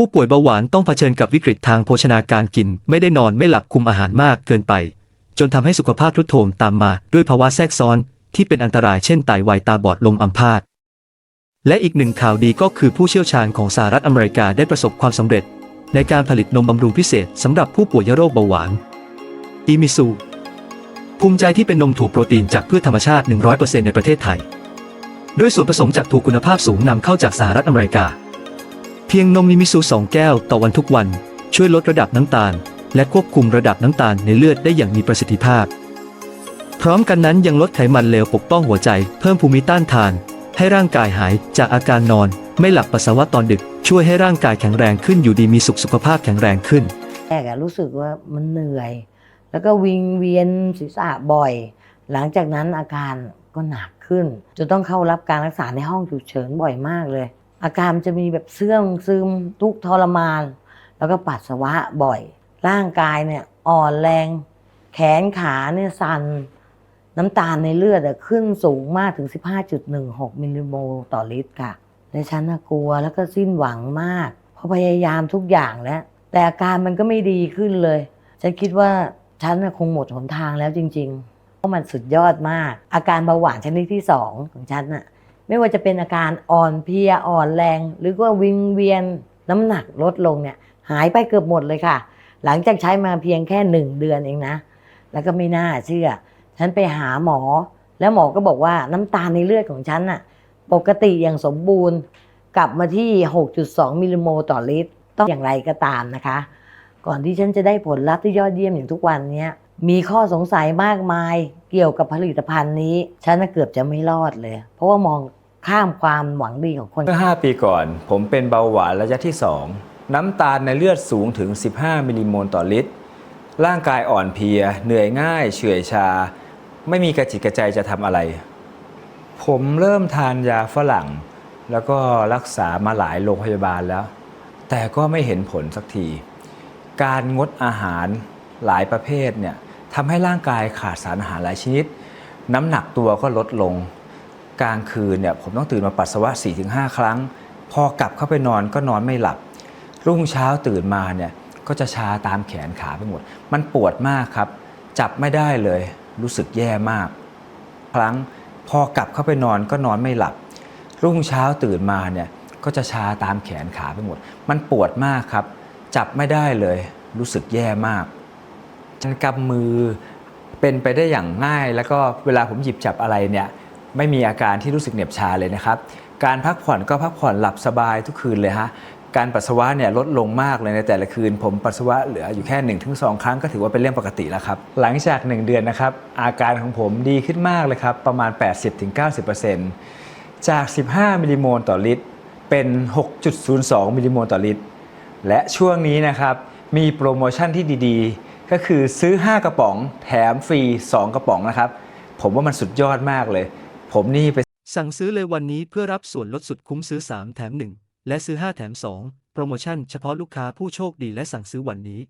ผู้ป่วยเบาหวานต้องเผชิญกับวิกฤตทางโภชนาการกิน ไม่ได้นอนไม่หลับคุมอาหารมากเกินไป จนทำให้สุขภาพทรุดโทรมตามมาด้วยภาวะแทรกซ้อน ที่เป็นอันตรายเช่นไตวายตาบอดลมอัมพาตและอีกหนึ่งข่าวดีก็คือผู้เชี่ยวชาญของสหรัฐอเมริกาได้ประสบความสำเร็จ ในการผลิตนมบำรุงพิเศษสำหรับผู้ป่วยโรคเบาหวานอีมิซูภูมิใจที่เป็นนมถูกโปรตีนจากพืชธรรมชาติ 100%ในประเทศไทย ด้วยส่วนผสมจากถูกคุณภาพสูงนำเข้าจากสหรัฐอเมริกา เพียงนมมิมิซู2แก้วต่อวันทุกวัน ช่วยลดระดับน้ำตาล และควบคุมระดับน้ำตาลในเลือดได้อย่างมีประสิทธิภาพ พร้อมกันนั้นยังลดไขมันเลวปกป้องหัวใจ เพิ่มภูมิต้านทาน ให้ร่างกายหายจากอาการนอน ไม่หลับปัสสาวะตอนดึก ช่วยให้ร่างกายแข็งแรงขึ้นอยู่ดีมีสุขสุขภาพแข็งแรงขึ้น แรกอะรู้สึกว่ามันเหนื่อย แล้วก็วิงเวียนศีรษะบ่อย หลังจากนั้นอาการก็หนักขึ้นจนต้องเข้ารับการรักษาในห้องฉุกเฉินบ่อยมากเลย อาการจะมีแบบเสื่องซึมทุกทรมาน แล้วก็ปัสสาวะบ่อย ร่างกายเนี่ยอ่อนแรง แขนขาเนี่ยสั่นน้ำตาลในเลือดขึ้นสูงมากถึง 15.16 มิลลิโมลต่อลิตรค่ะและฉันนะกลัวแล้วก็สิ้นหวังมาก เพราะพยายามทุกอย่างแล้ว แต่อาการมันก็ไม่ดีขึ้นเลย ฉันคิดว่าฉันน่ะคงหมดหนทางแล้วจริงๆ เพราะมันสุดยอดมาก อาการเบาหวานชนิดที่สองของฉันน่ะ ไม่ว่าจะเป็นอาการอ่อนเพลียอ่อนแรง หรือว่าวิงเวียนน้ำหนักลดลงเนี่ยหายไปเกือบหมดเลยค่ะ หลังจากใช้มาเพียงแค่หนึ่งเดือนเองนะ แล้วก็ไม่น่าเชื่อ ฉันไปหาหมอ แล้วหมอก็บอกว่าน้ำตาลในเลือดของฉันน่ะปกติอย่างสมบูรณ์กลับมาที่ 6.2 มิลลิโมลต่อลิตร ต้องอย่างไรก็ตามนะคะ ก่อนที่ฉันจะได้ผลลัพธ์ที่ยอดเยี่ยมอย่างทุกวันนี้มีข้อสงสัยมากมายเกี่ยวกับผลิตภัณฑ์นี้ ฉันเกือบจะไม่รอดเลย เพราะว่ามอง ข้ามความหวังดีของคน เมื่อ 5 ปีก่อน ผมเป็นเบาหวานระยะที่ 2 น้ำตาลในเลือดสูงถึง 15 มิลลิโมลต่อลิตร ร่างกายอ่อนเพลีย เหนื่อยง่าย เฉื่อยชา ไม่มีกระจิตกระใจจะทำอะไร ผมเริ่มทานยาฝรั่ง แล้วก็รักษามาหลายโรงพยาบาลแล้ว แต่ก็ไม่เห็นผลสักที การงดอาหารหลายประเภทเนี่ยทำให้ร่างกายขาดสารอาหารหลายชนิด น้ำหนักตัวก็ลดลง กลางคืนเนี่ยผมต้องตื่นมาปัสสาวะ 4-5 ครั้ง พอกลับเข้าไปนอนก็นอนไม่หลับ รุ่งเช้าตื่นมาเนี่ยก็จะชาตามแขนขาไปหมด มันปวดมากครับ จับไม่ได้เลย รู้สึกแย่มาก ครั้งพอกลับเข้าไปนอนก็นอนไม่หลับ รุ่งเช้าตื่นมาเนี่ยก็จะชาตามแขนขาไปหมด มันปวดมากครับ จับไม่ได้เลย รู้สึกแย่มากฉันกำมือเป็นไปได้อย่างง่าย แล้วก็เวลาผมหยิบจับอะไรเนี่ย ไม่มีอาการที่รู้สึกเหน็บชาเลยนะครับ การพักผ่อนก็พักผ่อนหลับสบายทุกคืนเลยฮะ การปัสสาวะเนี่ยลดลงมากเลยในแต่ละคืน ผมปัสสาวะเหลืออยู่แค่1นถึงสครั้งก็ถือว่าเป็นเรื่องปกติแล้วครับ หลังจาก 1 เดือนนะครับ อาการของผมดีขึ้นมากเลยครับ ประมาณ 80-90%จาก 15 มิลลิโมลต่อลิตร เป็น 6.02 มิลลิโมลต่อลิตร และช่วงนี้นะครับมีโปรโมชั่นที่ดีๆ ก็คือซื้อ 5 กระป๋อง แถมฟรี 2 กระป๋องนะครับ ผมว่ามันสุดยอดมากเลย ผมนี่ไปสั่งซื้อเลยวันนี้เพื่อรับส่วนลดสุดคุ้มซื้อ 3 แถม 1 และซื้อ 5 แถม 2 โปรโมชั่นเฉพาะลูกค้าผู้โชคดีและสั่งซื้อวันนี้